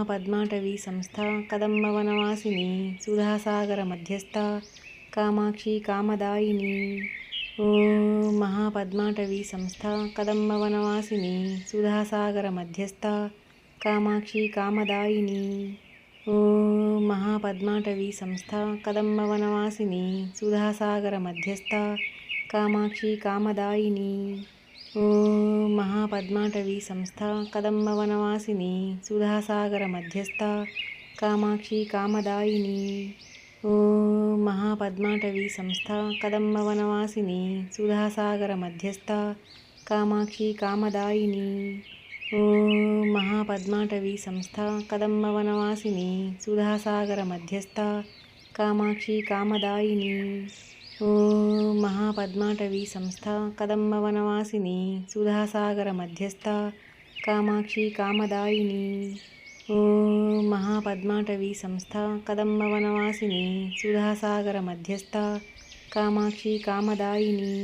మహాపద్మాటవీ సంస్థ కదంబవనవాసిని సుధాసాగర మధ్యస్థ కామాక్షి కామదాయిని. ఓం మహాపద్మాటవీ సంస్థ కదంబవనవాసిని సుధాసాగర మధ్యస్థ కామాక్షి కామదాయిని. ఓం మహాపద్మాటవీ సంస్థ కదంబవనవాసిని సుధాసాగర మధ్యస్థ కామాక్షి కామదాయిని. మహాపద్మాటవీ సంస్థ కదంబవనవాసిని సుధాసాగర మధ్యస్థ కామాక్షి కామదాయిని ఓ మహాపద్మాటవీ సంస్థ కదంబవనవాసిని సుధాసాగర మధ్యస్థ కామాక్షి కామదాయిని ఓ మహాపద్మాటవీ సంస్థ కదంబవనవాసిని సుధాసాగర మధ్యస్థ కామాక్షి కామదాయిని ఓం మహాపద్మాటవీ సంస్థ కదంబవనవాసిని సుధాసాగర మధ్యస్థ కామాక్షి కామదాయిని ఓం మహాపద్మాటవీ సంస్థ కదంబవనవాసిని సుధాసాగర మధ్యస్థ కామాక్షి కామదాయిని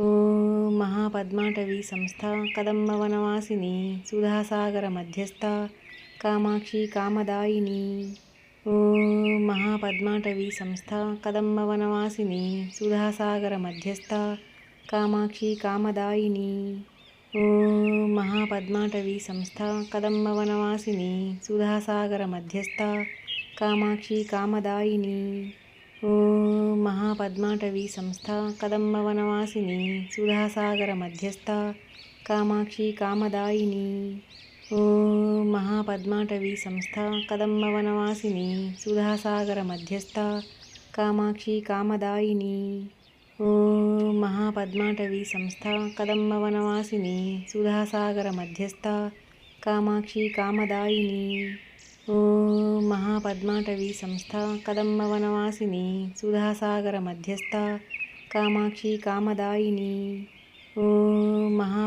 ఓం మహాపద్మాటవీ సంస్థ కదంబవనవాసిని సుధాసాగర మధ్యస్థ కామాక్షి కామదాయిని ఓం మహాపద్మాటవీ సంస్థ కదంబవనవాసిని సుధాసాగర మధ్యస్థ కామాక్షి కామదాయిని. ఓ మహాపద్మాటవీ సంస్థ కదంబవనవాసిని సుధాసాగర మధ్యస్థ కామాక్షి కామదాయిని. ఓ మహాపద్మాటవీ సంస్థ కదంబవనవాసిని సుధాసాగర మధ్యస్థ కామాక్షి కామదాయిని. ఓం మహాపద్మాటవీ సంస్థ కదంబవనవాసిని సుధాసాగర మధ్యస్థ కామాక్షి కామదాయిని ఓం మహాపద్మాటవీ సంస్థ కదంబవనవాసిని సుధాసాగర మధ్యస్థ కామాక్షి కామదాయిని ఓం మహాపద్మాటవీ సంస్థ కదంబవనవాసిని సుధాసాగర మధ్యస్థ కామాక్షి కామదాయిని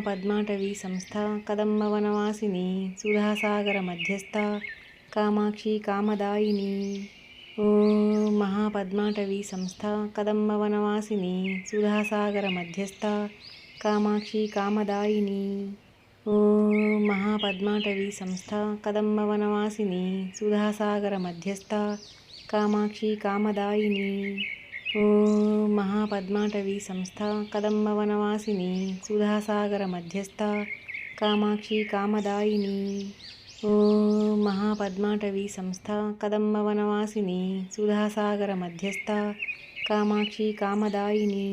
ఓం మహాపద్మాటవీ సంస్థ కదంబవనవాసిని సుధాసాగర మధ్యస్థ కామాక్షి కామదాయిని. ఓ మహాపద్మాటవీ సంస్థ కదంబవనవాసిని సుధాసాగర మధ్యస్థ కామాక్షి కామదాయిని. ఓ మహాపద్మాటవీ సంస్థ కదంబవనవాసిని సుధాసాగర మధ్యస్థ కామాక్షి కామదాయిని. ఓం మహాపద్మాటవీ సంస్థ కదంబవనవాసిని సుధాసాగర మధ్యస్థ కామాక్షి కామదాయిని ఓం మహాపద్మాటవీ సంస్థ కదంబవనవాసిని సుధాసాగర మధ్యస్థ కామాక్షి కామదాయిని